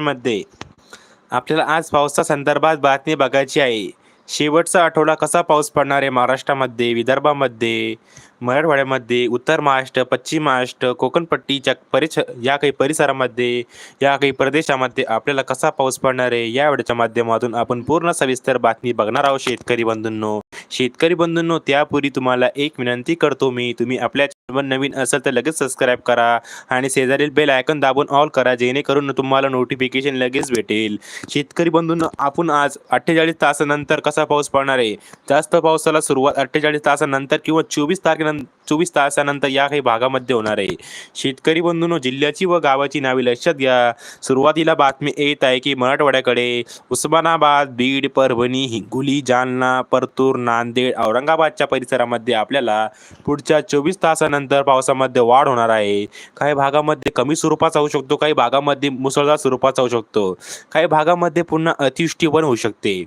मध्ये. आपल्याला आज पावसा संदर्भात बातमी बघायची आहे. शेवटचा आठवडा कसा पाऊस पडणार आहे महाराष्ट्रामध्ये विदर्भामध्ये मराठवाड्यामध्ये उत्तर महाराष्ट्र पश्चिम महाराष्ट्र कोकणपट्टीच्या परिस या काही परिसरामध्ये या काही प्रदेशामध्ये आपल्याला कसा पाऊस पडणार आहे या माध्यमातून आपण पूर्ण सविस्तर बातमी बघणार आहोत शेतकरी बंधूंनो. शेतकरी बंधूंनो त्यापूर्वी तुम्हाला एक विनंती करतो मी तुम्ही आपल्या चॅनलवर नवीन असेल तर लगेच सबस्क्राईब करा आणि शेजारील बेल आयकन दाबून ऑल करा जेणेकरून तुम्हाला नोटिफिकेशन लगेच भेटेल. शेतकरी बंधूंनो आपण आज अठ्ठेचाळीस तासानंतर कसा पाऊस पडणार आहे? जास्त पावसाला सुरुवात अठ्ठेचाळीस तासानंतर किंवा चोवीस तारखेनंतर चोवीस तासानंतर या काही भागामध्ये होणार आहे. शेतकरी बंधूंनो जिल्ह्याची व गावाची नावे लक्षात घ्या. सुरुवातीला बातमी येत आहे की मराठवाड्याकडे उस्मानाबाद बीड परभणी हिंगोली जालना परतूर नांदेड औरंगाबादच्या परिसरामध्ये आपल्याला पुढच्या चोवीस तासानंतर पावसामध्ये वाढ होणार आहे. काही भागामध्ये कमी स्वरूपाचा होऊ शकतो काही भागामध्ये मुसळधार स्वरूपाचा होऊ शकतो. काही भागामध्ये पुन्हा अतिवृष्टी पण होऊ शकते.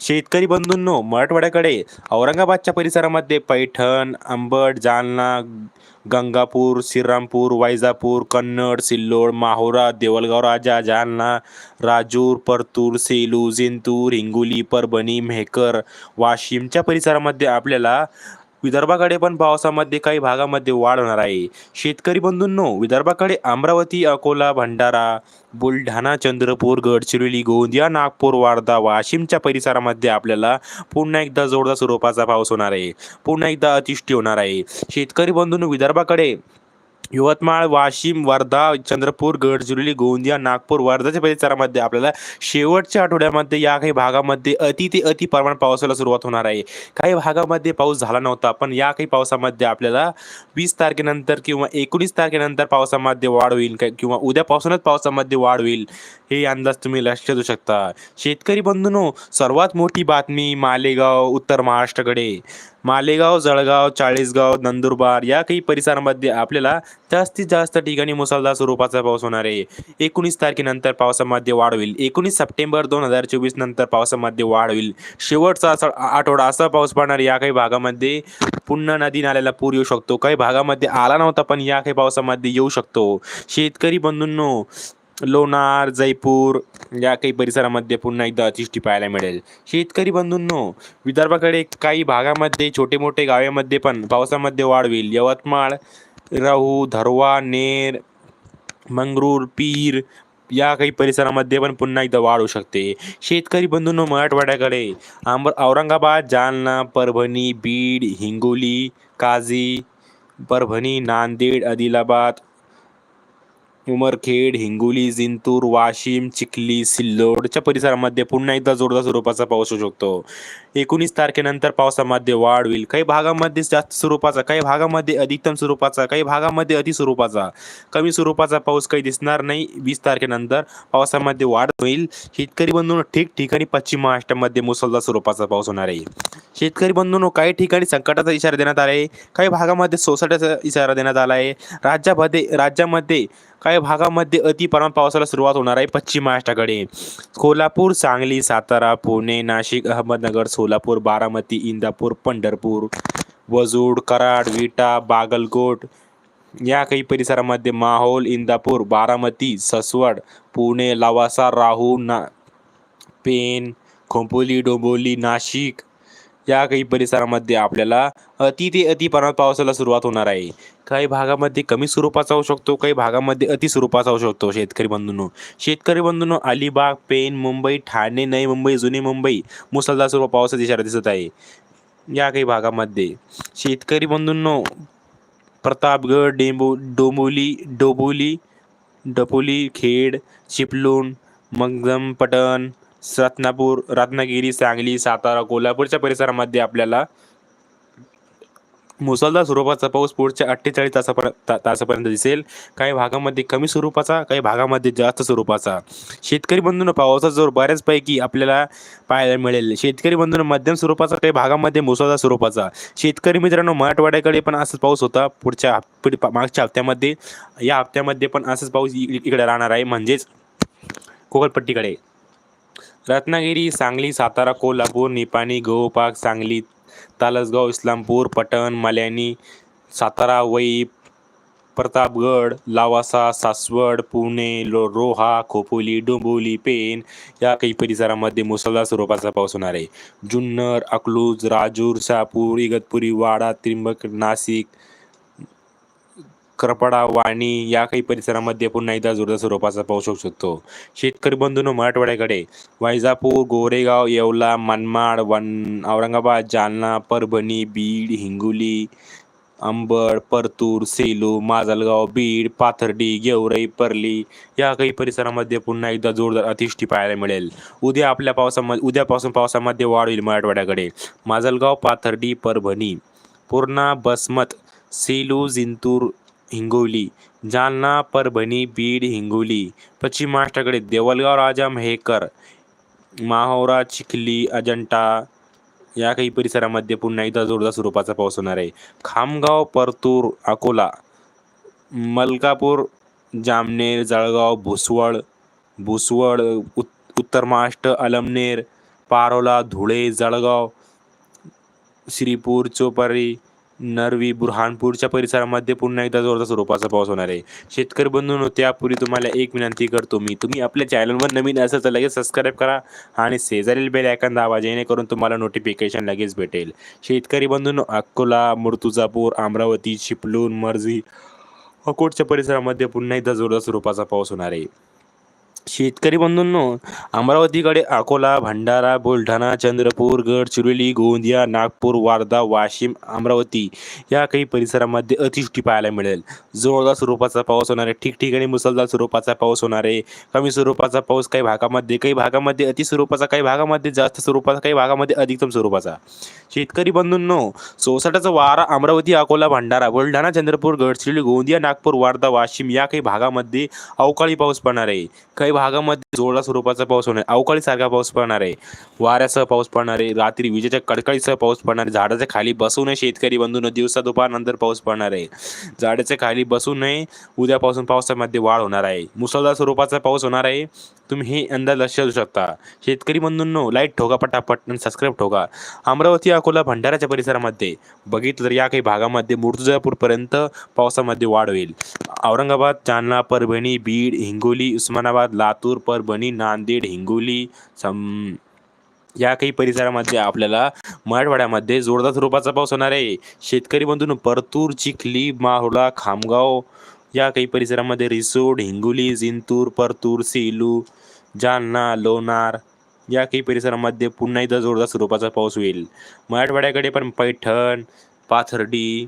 शेतकरी बंधूंनो मराठवाड्याकडे औरंगाबादच्या परिसरामध्ये पैठण अंबड जालना गंगापूर श्रीरामपूर वैजापूर कन्नड सिल्लोड माहोरा देवलगाव राजा जालना राजूर परतूर सेलू जिंतूर हिंगोली परभणी मेहकर वाशिमच्या परिसरामध्ये आपल्याला विदर्भाकडे पण पावसामध्ये काही भागामध्ये वाढ होणार आहे. शेतकरी बंधूंनो विदर्भाकडे अमरावती अकोला भंडारा बुलढाणा चंद्रपूर गडचिरोली गोंदिया नागपूर वार्धा वाशिमच्या परिसरामध्ये आपल्याला पुन्हा एकदा जोरदार स्वरूपाचा पाऊस होणार आहे. पुन्हा एकदा अतिवृष्टी होणार आहे. शेतकरी बंधूंनो विदर्भाकडे यवतमाळ वाशिम वर्धा चंद्रपूर गडचिरोली गोंदिया नागपूर वर्धाच्या परिसरामध्ये आपल्याला शेवटच्या आठवड्यामध्ये या काही भागामध्ये अति ते अति प्रमाण पावसाला सुरुवात होणार आहे. काही भागामध्ये पाऊस झाला नव्हता पण या काही पावसामध्ये आपल्याला वीस तारखेनंतर किंवा एकोणीस तारखेनंतर पावसामध्ये वाढ होईल काय- किंवा उद्यापासूनच पावसामध्ये वाढ होईल हे अंदाज तुम्ही लक्ष देऊ शकता. शेतकरी बंधूनो सर्वात मोठी बातमी मालेगाव उत्तर महाराष्ट्राकडे. मालेगाव जळगाव चाळीसगाव नंदुरबार या काही परिसरामध्ये आपल्याला जास्तीत जास्त ठिकाणी मुसळधार स्वरूपाचा पाऊस होणार आहे. एकोणीस तारखेनंतर पावसामध्ये वाढ होईल. एकोणीस सप्टेंबर दोन हजार चोवीस नंतर पावसामध्ये वाढ होईल. शेवटचा असा आठवडा असा पाऊस पडणार या काही भागामध्ये. पुन्हा नदी नाल्याला पूर येऊ शकतो. काही भागामध्ये आला नव्हता पण या काही पावसामध्ये येऊ शकतो. शेतकरी बंधूंनो लोणार जयपूर या काही परिसरामध्ये पुन्हा एकदा अतिष्ठी पाहायला मिळेल. शेतकरी बंधूंनो विदर्भाकडे काही भागामध्ये छोटे मोठे गावामध्ये पण पावसामध्ये वाढ होईल. यवतमाळ राहू धरवा नेर मंगरूर पीर या काही परिसरामध्ये पण पुन्हा एकदा वाढ होऊ शकते. शेतकरी बंधूंनो मराठवाड्याकडे आंब औरंगाबाद जालना परभणी बीड हिंगोली काझी परभणी नांदेड आदिलाबाद उमरखेड हिंगोली जिंतूर वाशिम चिखली सिल्लोडच्या परिसरामध्ये पुन्हा एकदा जोरदार स्वरूपाचा पाऊस होऊ शकतो. एकोणीस तारखेनंतर पावसामध्ये वाढ होईल. काही भागामध्ये जास्त स्वरूपाचा काही भागामध्ये अधिकतम स्वरूपाचा काही भागामध्ये अति स्वरूपाचा कमी स्वरूपाचा पाऊस काही दिसणार नाही. वीस तारखेनंतर पावसामध्ये वाढ होईल. शेतकरी बंधूंनो ठिकठिकाणी पश्चिम महाराष्ट्रामध्ये मुसळधार स्वरूपाचा पाऊस होणार आहे. शेतकरी बंधूंनो काही ठिकाणी संकटाचा इशारा देण्यात आला आहे काही भागामध्ये सोसाट्याचा इशारा देण्यात आला आहे राज्यामध्ये राज्यामध्ये काही भागामध्ये अति प्रमाण पावसाला सुरुवात होणार आहे पश्चिम महाराष्ट्राकडे. कोल्हापूर सांगली सातारा पुणे नाशिक अहमदनगर सोलापूर बारामती इंदापूर पंढरपूर वजूड कराड विटा बागलकोट या काही परिसरामध्ये माहोल इंदापूर बारामती ससवड पुणे लवासा राहू ना पेन खोपोली डोंबोली नाशिक या काही परिसरामध्ये आपल्याला अति ते अति प्रमाणात पावसाला सुरुवात होणार आहे. काही भागामध्ये कमी स्वरूपाचा होऊ शकतो काही भागामध्ये अति स्वरूपाचा होऊ शकतो शेतकरी बंधूंनो. शेतकरी बंधूंनो अलिबाग पेन मुंबई ठाणे नवी मुंबई जुनी मुंबई मुसळधार स्वरूप पावसाचा इशारा दिसत आहे. या काही भागामध्ये शेतकरी बंधूंनो प्रतापगड डेंबो डोंबोली डोबोली डपोली खेड चिपलून मंगम पटण रत्नापूर रत्नागिरी सांगली सातारा कोल्हापूरच्या परिसरामध्ये आपल्याला मुसळधार स्वरूपाचा पाऊस पुढच्या अठ्ठेचाळीस तासापर्यंत ता तासापर्यंत दिसेल. काही भागामध्ये कमी स्वरूपाचा काही भागामध्ये जास्त स्वरूपाचा. शेतकरी बंधूंना पावसाचा जोर बऱ्याचपैकी आपल्याला पाहायला मिळेल. शेतकरी बंधूंना मध्यम स्वरूपाचा काही भागामध्ये मुसळधार स्वरूपाचा. शेतकरी मित्रांनो मराठवाड्याकडे पण असंच पाऊस होता. पुढच्या मागच्या हप्त्यामध्ये या हप्त्यामध्ये पण असंच पाऊस इकडे राहणार आहे. म्हणजेच कोकणपट्टीकडे. रत्नागिरी सांगली सातारा कोल्हापूर निपाणी गहूपाक सांगली तालसगाव इस्लामपूर पटण मल्याणी सातारा वई प्रतापगड लावासा सासवड पुणे लो रोहा खोपोली डोंबोली पेन या काही परिसरामध्ये मुसळधार स्वरूपाचा पाऊस होणार आहे. जुन्नर अकलूज राजूर शहापूर इगतपुरी वाडा त्रिंबक नाशिक करपडा वाणी या काही परिसरामध्ये पुन्हा एकदा जोरदार स्वरूपाचा पाऊस होऊ शकतो. शेतकरी बंधूंनो मराठवाड्याकडे वैजापूर गोरेगाव येवला मनमाड वन औरंगाबाद जालना परभणी बीड हिंगोली अंबड परतूर सेलू माजलगाव बीड पाथर्डी गेवराई परली या काही परिसरामध्ये पुन्हा एकदा जोरदार अतिष्ठी पाहायला मिळेल. उद्या आपल्या पावसामध्ये उद्यापासून पावसामध्ये वाढ होईल मराठवाड्याकडे. माजलगाव पाथर्डी परभणी पूर्णा बसमत सेलू जिंतूर हिंगोली. जालना परभणी बीड हिंगोली. पश्चिम महाराष्ट्राकडे देवलगाव राजा महेकर माहोरा चिखली अजंठा या काही परिसरामध्ये पुन्हा एकदा जोरदार स्वरूपाचा पाऊस होणार आहे. खामगाव परतूर अकोला मलकापूर जामनेर जळगाव भुसवळ भुसवळ उत उत्तर महाराष्ट्र अलमनेर पारोला धुळे जळगाव श्रीपूर चोपारी नरवी बुरहानपूरच्या परिसरामध्ये पुन्हा एकदा जोरदार स्वरूपाचा पाऊस होणार आहे. शेतकरी बंधूंनो त्यापूर्वी तुम्हाला एक विनंती करतो मी. तुम्ही आपल्या चॅनलवर नवीन असेल तर लगेच सबस्क्राईब करा आणि शेजारील बेल आयकॉन दाबा जेणेकरून तुम्हाला नोटिफिकेशन लगेच भेटेल. शेतकरी बंधूंनो अकोला मुर्तुजापूर अमरावती चिपळूण मर्जी अकोटच्या परिसरामध्ये पुन्हा एकदा जोरदार स्वरूपाचा पाऊस होणार आहे. शेतकरी बंधूंनो अमरावतीकडे अकोला भंडारा बुलढाणा चंद्रपूर गडचिरोली गोंदिया नागपूर वार्धा वाशिम अमरावती या काही परिसरामध्ये अतिवृष्टी पाहायला मिळेल. जोरदार स्वरूपाचा पाऊस होणार आहे. ठिकठिकाणी मुसळधार स्वरूपाचा पाऊस होणार आहे. कमी स्वरूपाचा पाऊस काही भागामध्ये काही भागामध्ये अति स्वरूपाचा काही भागामध्ये जास्त स्वरूपाचा काही भागामध्ये अधिकतम स्वरूपाचा. शेतकरी बंधूंनो सोसाट्याचा वारा अमरावती अकोला भंडारा बुलढाणा चंद्रपूर गडचिरोली गोंदिया नागपूर वार्धा वाशिम या काही भागामध्ये अवकाळी पाऊस पडणार आहे. काही भागामध्ये जोरदार स्वरूपाचा पाऊस होणार आहे. अवकाळी सारखा पाऊस पडणार आहे. वाऱ्यासह पाऊस पडणार आहे. रात्री विजेच्या कडकडीसह पाऊस पडणार आहे. झाडाच्या खाली बसू नये शेतकरी बंधून. दिवसा दुपारनंतर पाऊस पडणार आहे. झाडाच्या खाली बसू नये. उद्यापासून पावसामध्ये वाढ होणार आहे. मुसळधार स्वरूपाचा पाऊस होणार आहे. तुम्ही हे अंदाज लक्षात देऊ शकता. शेतकरी बंधूंनो लाइट ठोका पटापट आणि सबस्क्राईब ठोका. अमरावती अकोला भंडाराच्या परिसरामध्ये बघितलं तर या काही भागामध्ये मुर्तुजापूरपर्यंत पावसामध्ये वाढ होईल. औरंगाबाद जालना परभणी बीड हिंगोली उस्मानाबाद लातूर परभणी नांदेड हिंगोली सम या काही परिसरामध्ये आपल्याला मराठवाड्यामध्ये जोरदार स्वरूपाचा पाऊस होणार आहे. शेतकरी बंधून परतूर चिखली माहुडा खामगाव या काही परिसरामध्ये रिसोड हिंगोली जिंतूर परतूर सेलू जालना लोणार या काही परिसरामध्ये पुन्हा एकदा जोरदार स्वरूपाचा पाऊस होईल. मराठवाड्याकडे पण पैठण पाथर्डी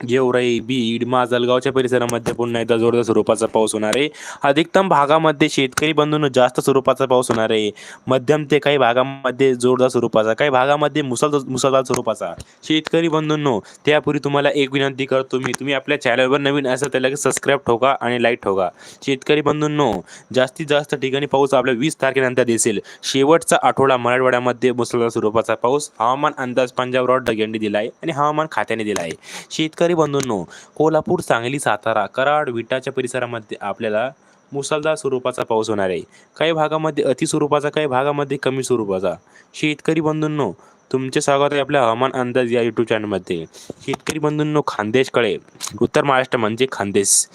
गेवराई बीड माजलगावच्या परिसरामध्ये पुन्हा एकदा जोरदार स्वरूपाचा पाऊस होणार आहे. अधिकतम भागामध्ये शेतकरी बंधूंनो जास्त स्वरूपाचा पाऊस होणार आहे. मध्यम ते काही भागामध्ये जोरदार स्वरूपाचा काही भागामध्ये मुसळ मुसळधार स्वरूपाचा. शेतकरी बंधूंनो त्यापूर्वी तुम्हाला एक विनंती करतो मी तुम्ही आपल्या चॅनलवर नवीन असाल त्याला सबस्क्राईब ठोका आणि लाईक ठोका. शेतकरी बंधूंनो जास्तीत जास्त ठिकाणी पाऊस आपल्या वीस तारखेनंतर दिसेल. शेवटचा आठवडा मराठवाड्यामध्ये मुसळधार स्वरूपाचा पाऊस हवामान अंदाज पंजाब रॉड यांनी दिला आहे आणि हवामान खात्याने दिला आहे शेतकरी बंधूंनो कोल्हापूर सांगली सातारा कराड विटाच्या परिसरामध्ये आपल्याला मुसळधार स्वरूपाचा पाऊस होणार आहे. काही भागामध्ये अति स्वरूपाचा काही भागामध्ये कमी स्वरूपाचा. शेतकरी बंधूंनो तुमचे स्वागत आहे आपल्या हवामान अंदाज या युट्यूब चॅनलमध्ये शेतकरी बंधूंनो खानदेशकडे उत्तर महाराष्ट्र म्हणजे खानदेश.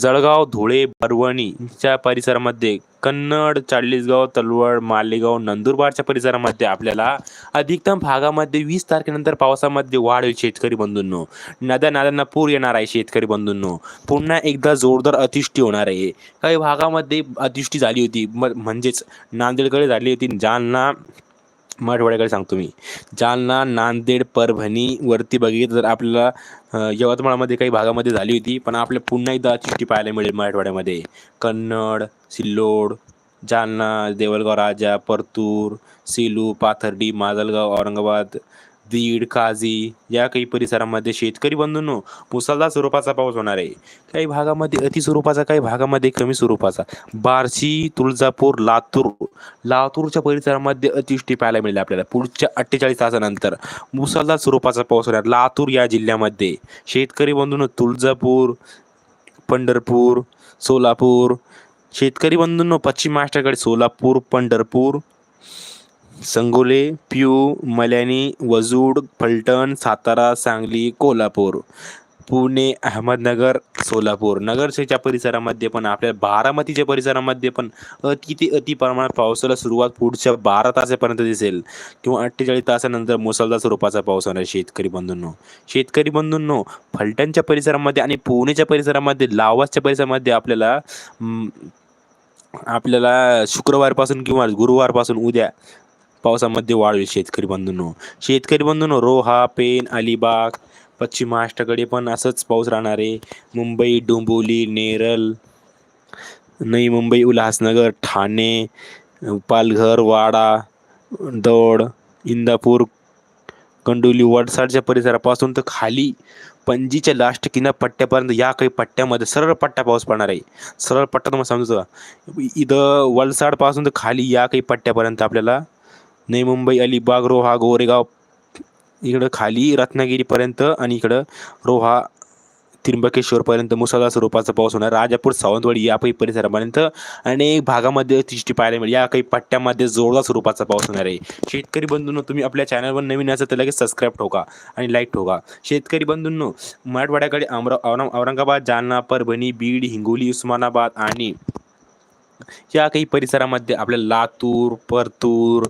जळगाव धुळे परभणीच्या परिसरामध्ये कन्नड चाळीसगाव तलवड मालेगाव नंदुरबारच्या परिसरामध्ये आपल्याला अधिकतम भागामध्ये वीस तारखेनंतर पावसामध्ये वाढ होईल शेतकरी बंधूंनो. नद्या नाद्यांना पूर येणार आहे शेतकरी बंधूंनो. पुन्हा एकदा जोरदार अतिवृष्टी होणार आहे. काही भागामध्ये अतिवृष्टी झाली होती. म्हणजेच नांदेडकडे झाली होती. जालना मराठवाड्याकडे सांगतो मी. जालना नांदेड परभणी वरती बघितलं तर आपल्याला यवतमाळमध्ये काही भागामध्ये झाली होती पण आपल्या पुन्हा एकदा चिठ्ठी पाहायला मिळेल मराठवाड्यामध्ये. कन्नड सिल्लोड जालना देवलगाव राजा परतूर सेलू पाथर्डी माजलगाव औरंगाबाद दीड काझी या काही परिसरामध्ये शेतकरी बंधूंनो मुसळधार स्वरूपाचा पाऊस होणार आहे. काही भागामध्ये अति स्वरूपाचा काही भागामध्ये कमी स्वरूपाचा. बार्शी तुळजापूर लातूर. लातूरच्या परिसरामध्ये अतिवृष्टी पाहायला मिळेल आपल्याला पुढच्या अठ्ठेचाळीस तासानंतर. मुसळधार स्वरूपाचा पाऊस होणार. लातूर या जिल्ह्यामध्ये. शेतकरी बंधूंनो तुळजापूर पंढरपूर सोलापूर. शेतकरी बंधूंनो पश्चिम महाराष्ट्राकडे सोलापूर पंढरपूर. संगोले प्यू मल्याणी वजूड फलटण सातारा सांगली कोल्हापूर पुणे अहमदनगर सोलापूर. नगरसेच्या परिसरामध्ये पण आपल्या बारामतीच्या परिसरामध्ये पण अति ते अति प्रमाणात पावसाला सुरुवात पुढच्या बारा तासापर्यंत दिसेल किंवा अठ्ठेचाळीस तासानंतर मुसळधार स्वरूपाचा पाऊस होणार शेतकरी बंधूंनो. शेतकरी बंधूंनो फलटणच्या परिसरामध्ये आणि पुणेच्या परिसरामध्ये लावासच्या परिसरामध्ये आपल्याला आपल्याला शुक्रवारपासून किंवा गुरुवारपासून उद्या पावसामध्ये वाढ होईल शेतकरी बंधूंनो. शेतकरी बंधूंनो रोहा पेन अलिबाग पश्चिम महाराष्ट्राकडे पण असंच पाऊस राहणार. आहे मुंबई डोंबिवली नेरल नई मुंबई उल्हासनगर ठाणे पालघर वाडा दौड इंदापूर कंडोली वडसाडच्या परिसरापासून तर खाली पणजीच्या लास्ट किनारपट्ट्यापर्यंत या काही पट्ट्यामध्ये सरळ पट्ट्या पाऊस पडणार आहे. सरळ पट्टा तुम्हाला समजतो. इथं वलसाडपासून तर खाली या काही पट्ट्यापर्यंत आपल्याला नई मुंबई अलिबाग रोहा गोरेगाव इकडं खाली रत्नागिरीपर्यंत आणि इकडं रोहा त्र्यंबकेश्वरपर्यंत मुसळधार स्वरूपाचा पाऊस होणार. राजापूर सावंतवाडी या काही परिसरापर्यंत अनेक भागामध्ये दृष्टी पाहायला मिळेल. या काही पट्ट्यामध्ये जोरदार स्वरूपाचा पाऊस होणार आहे. शेतकरी बंधूंनो तुम्ही आपल्या चॅनलवर नवीन असेल तर लगेच सबस्क्राईब ठोका आणि लाईक ठोका शेतकरी बंधूंनो मराठवाड्याकडे अमरा औरंगाबाद जालना परभणी बीड हिंगोली उस्मानाबाद आणि या काही परिसरामध्ये आपल्याला लातूर परतूर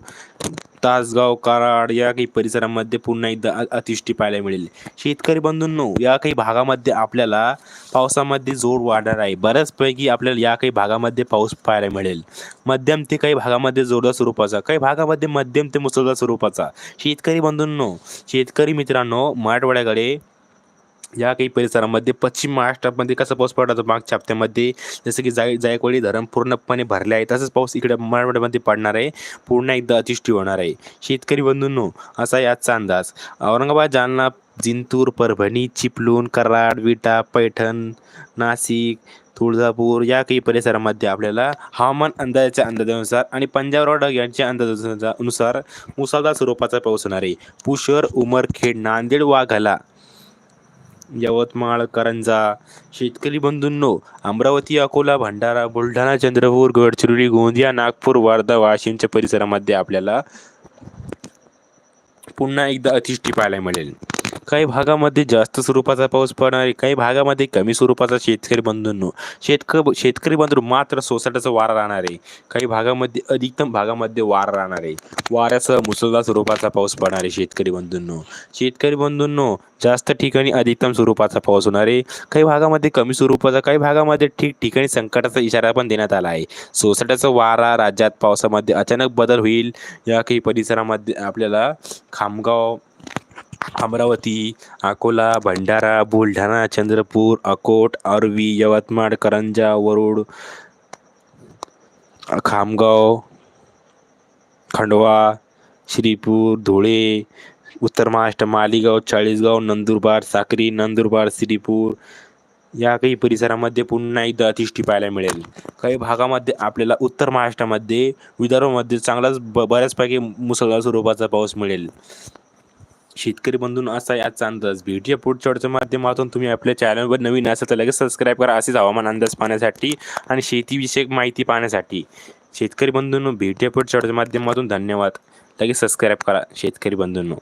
तासगाव कराड या काही परिसरामध्ये पुन्हा एकदा अ- अतिवृष्टी पाहायला मिळेल. शेतकरी बंधूंनो या काही भागामध्ये आपल्याला पावसामध्ये जोर वाढणार आहे. बऱ्याचपैकी आपल्याला या काही भागामध्ये पाऊस पाहायला मिळेल. मध्यम ते काही भागामध्ये जोरदार स्वरूपाचा काही भागामध्ये मध्यम ते मुसळधार स्वरूपाचा. शेतकरी बंधूंनो शेतकरी मित्रांनो मराठवाड्याकडे या काही परिसरामध्ये पश्चिम महाराष्ट्रामध्ये कसा पाऊस पडला मागच्या हप्त्यामध्ये? जसं की जाय जायकवाडी धरण पूर्णपणे भरले आहे. तसंच पाऊस इकडे मराठवाड्यामध्ये पडणार आहे. पुन्हा एकदा अतिवृष्टी होणार आहे. शेतकरी बंधूंनो असा आहे आजचा अंदाज. औरंगाबाद जालना जिंतूर परभणी चिपलून कराड विटा पैठण नाशिक तुळजापूर या काही परिसरामध्ये आपल्याला हवामान अंदाजाच्या अंदाजानुसार आणि पंजाब रोड यांच्या अंदाजानुसार मुसळधार स्वरूपाचा पाऊस होणार आहे. पुशर उमरखेड नांदेड वाघाला यवतमाळ करंजा शेतकरी बंधूंनो अमरावती अकोला भंडारा बुलढाणा चंद्रपूर गडचिरोली गोंदिया नागपूर वर्धा वाशिमच्या परिसरामध्ये आपल्याला पुन्हा एकदा अतिष्ठी पाहायला मिळेल. काही भागामध्ये जास्त स्वरूपाचा पाऊस पडणार आहे. काही भागामध्ये कमी स्वरूपाचा शेतकरी बंधूंनो शेतक शेतकरी बंधू मात्र सोसाट्याचा वारा राहणार आहे. काही भागामध्ये अधिकतम भागामध्ये वारा राहणार आहे. वाऱ्यासह मुसळधार स्वरूपाचा पाऊस पडणार आहे शेतकरी बंधूंनो. शेतकरी बंधूंनो जास्त ठिकाणी अधिकतम स्वरूपाचा पाऊस होणार आहे. काही भागामध्ये कमी स्वरूपाचा काही भागामध्ये ठिकठिकाणी संकटाचा इशारा पण देण्यात आला आहे. सोसाट्याचा वारा राज्यात पावसामध्ये अचानक बदल होईल. या काही परिसरामध्ये आपल्याला खामगाव अमरावती अकोला भंडारा बुलढाणा चंद्रपूर अकोट आरवी यवतमाळ करंजा वरुड खामगाव खंडवा श्रीपूर धुळे उत्तर महाराष्ट्र मालेगाव चाळीसगाव नंदुरबार साक्री नंदुरबार श्रीपूर. या काही परिसरामध्ये पुन्हा एकदा अतिष्ठी पाहायला मिळेल. काही भागामध्ये आपल्याला उत्तर महाराष्ट्रामध्ये विदर्भामध्ये चांगलाच ब बऱ्याचपैकी मुसळधार स्वरूपाचा पाऊस मिळेल. शेतकरी बंधून असा याचा अंदाज. भेटूया पुढच्या वेळच्या माध्यमातून. तुम्ही आपल्या चॅनलवर नवीन असेल तर लगेच सबस्क्राईब करा. असेच हवामान अंदाज पाहण्यासाठी आणि शेतीविषयक माहिती पाहण्यासाठी. शेतकरी बंधूंनो भेटूया पुढच्या वेळच्या माध्यमातून. धन्यवाद. लगेच सबस्क्राईब करा शेतकरी बंधूंनो.